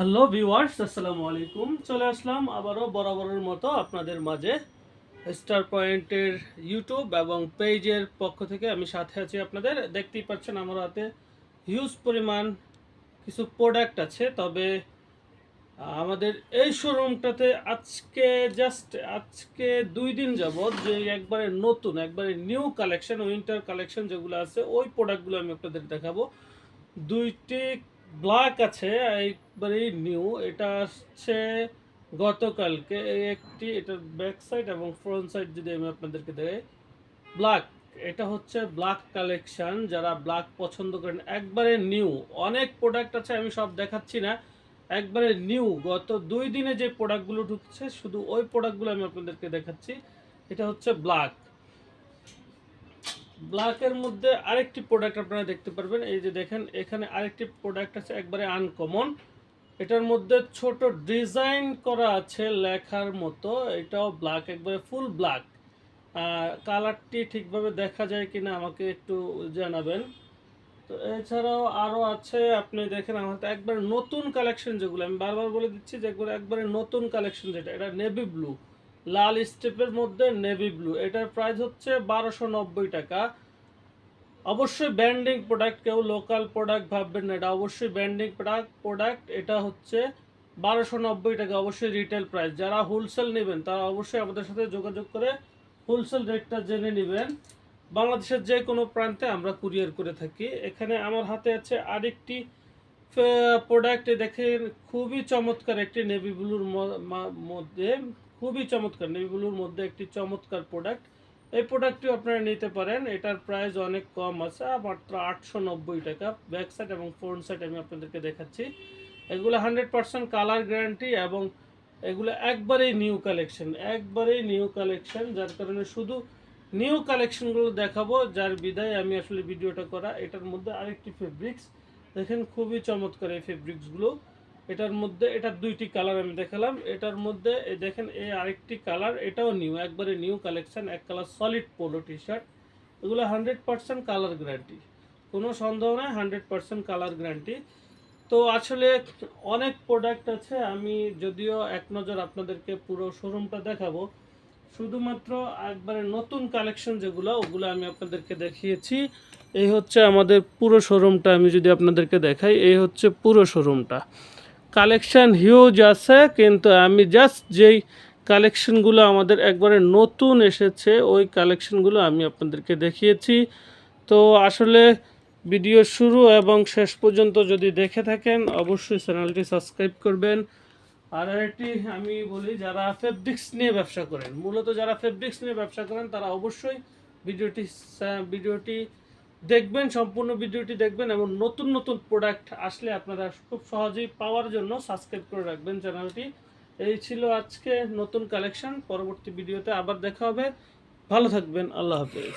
Hello viewers আসসালামু আলাইকুম। চলে আসলাম আবারও বরাবরের মতো আপনাদের মাঝে স্টার পয়েন্টের ইউটিউব এবং পেজের পক্ষ থেকে আমি সাথে আছি আপনাদের। দেখতেই পাচ্ছেন আমার হাতে হিউজ পরিমাণ কিছু প্রোডাক্ট আছে। তবে, আমাদের এই শোরুমটাতে আজকে জাস্ট আজকে দুই দিন যাবৎ যে একবারে নতুন, একবারে নিউ কালেকশন উইন্টার কালেকশন যেগুলো আছে, ওই প্রোডাক্টগুলো আমি আপনাদের দেখাবো। দুইটি ব্ল্যাক আছে একবারেই নিউ, এটা আসছে গতকালকে। একটি, এটার ব্যাক সাইড এবং ফ্রন্ট সাইড যদি আমি আপনাদেরকে দেখাই ব্ল্যাক, এটা হচ্ছে ব্ল্যাক কালেকশন। যারা ব্ল্যাক পছন্দ করেন, একবারে নিউ। অনেক প্রোডাক্ট আছে, আমি সব দেখাচ্ছি না। একবারে নিউ, গত দুই দিনে যে প্রোডাক্টগুলো ঢুকছে, শুধু ওই প্রোডাক্টগুলো আমি আপনাদেরকে দেখাচ্ছি। এটা হচ্ছে ব্ল্যাক। ব্ল্যাকের মধ্যে আরেকটি প্রোডাক্ট আপনারা দেখতে পারবেন। এই যে দেখেন, এখানে আরেকটি প্রোডাক্ট আছে একবারে আনকমন এটার মধ্যে ছোট ডিজাইন করা আছে লেখার মতো। এটাও ব্ল্যাক একবারে ফুল ব্ল্যাক কালারটি ঠিকভাবে দেখা যায় কি না আমাকে একটু জানাবেন। তো এছাড়াও আরও আছে, আপনি দেখেন, আমার একবারে নতুন কালেকশন যেগুলো, আমি বারবার বলে দিচ্ছি যেগুলো একবারে নতুন কালেকশন যেটা, এটা নেভি ব্লু লাল স্টেপের মধ্যে নেভি ব্লু। এটার প্রাইস হচ্ছে বারোশো টাকা। অবশ্যই ব্র্যান্ডিং প্রোডাক্ট কেউ লোকাল প্রোডাক্ট ভাববেন না, এটা অবশ্যই ব্র্যান্ডিং প্রোডাক্ট প্রোডাক্ট এটা হচ্ছে বারোশো নব্বই টাকা, অবশ্যই রিটেল প্রাইস যারা হোলসেল নেবেন, তারা অবশ্যই আমাদের সাথে যোগাযোগ করে হোলসেল রেটটা জেনে নেবেন। বাংলাদেশের যে কোনো প্রান্তে আমরা কুরিয়ার করে থাকি। এখানে আমার হাতে আছে আরেকটি প্রোডাক্ট দেখেন, খুবই চমৎকার একটি নেভি ব্লুর মধ্যে, খুবই চমৎকার নেভি ব্লুর মধ্যে একটি চমৎকার প্রোডাক্ট এই প্রোডাক্টটি আপনারা নিতে পারেন, এটার প্রাইস অনেক কম আছে, মাত্র আটশো নব্বই টাকা। ব্যাক সাইড এবং ফ্রন্ট সাইড আমি আপনাদেরকে দেখাচ্ছি। এগুলো হান্ড্রেড পার্সেন্ট কালার গ্যারান্টি এবং এগুলো একবারেই নিউ কালেকশন একবারেই নিউ কালেকশন যার কারণে শুধু নিউ কালেকশনগুলো দেখাবো, যার বিদায় আমি আসলে ভিডিওটা করা। এটার মধ্যে আরেকটি ফেব্রিক্স দেখেন খুবই চমৎকার এই ফেব্রিক্সগুলো এটার মধ্যে, এটার দুইটি কালার আমি দেখালাম। এটার মধ্যে দেখেন, এই আরেকটি কালার এটাও নিউ একবারে নিউ কালেকশন এক colour solid polo T shirt এগুলো হান্ড্রেড পার্সেন্ট কালার গ্যারান্টি কোনো সন্দেহ নয় হান্ড্রেড পার্সেন্ট কালার গ্যারান্টি তো আসলে অনেক প্রোডাক্ট আছে, আমি যদিও এক নজর আপনাদেরকে পুরো শোরুমটা দেখাবো। শুধুমাত্র একবারে নতুন কালেকশন যেগুলো, ওগুলো আমি আপনাদেরকে দেখিয়েছি। এই হচ্ছে আমাদের পুরো শোরুমটা আমি যদি আপনাদেরকে দেখাই, এই হচ্ছে পুরো শোরুমটা কালেকশন হিউজ আছে, কিন্তু আমি জাস্ট যেই কালেকশনগুলো আমাদের একবারে নতুন এসেছে, ওই কালেকশনগুলো আমি আপনাদেরকে দেখিয়েছি। তো আসলে ভিডিও শুরু এবং শেষ পর্যন্ত যদি দেখে থাকেন, অবশ্যই চ্যানেলটি সাবস্ক্রাইব করবেন। আর আরেকটি আমি বলি, যারা ফেব্রিক্স নিয়ে ব্যবসা করেন, মূলত যারা ফেব্রিক্স নিয়ে ব্যবসা করেন, তারা অবশ্যই ভিডিওটি ভিডিওটি দেখবেন, সম্পূর্ণ ভিডিওটি দেখবেন এবং নতুন নতুন প্রোডাক্ট আসলে আপনারা খুব সহজেই পাওয়ার জন্য সাবস্ক্রাইব করে রাখবেন চ্যানেলটি এই ছিল আজকে নতুন কালেকশন পরবর্তী ভিডিওতে আবার দেখা হবে। ভালো থাকবেন, আল্লাহ হাফেজ।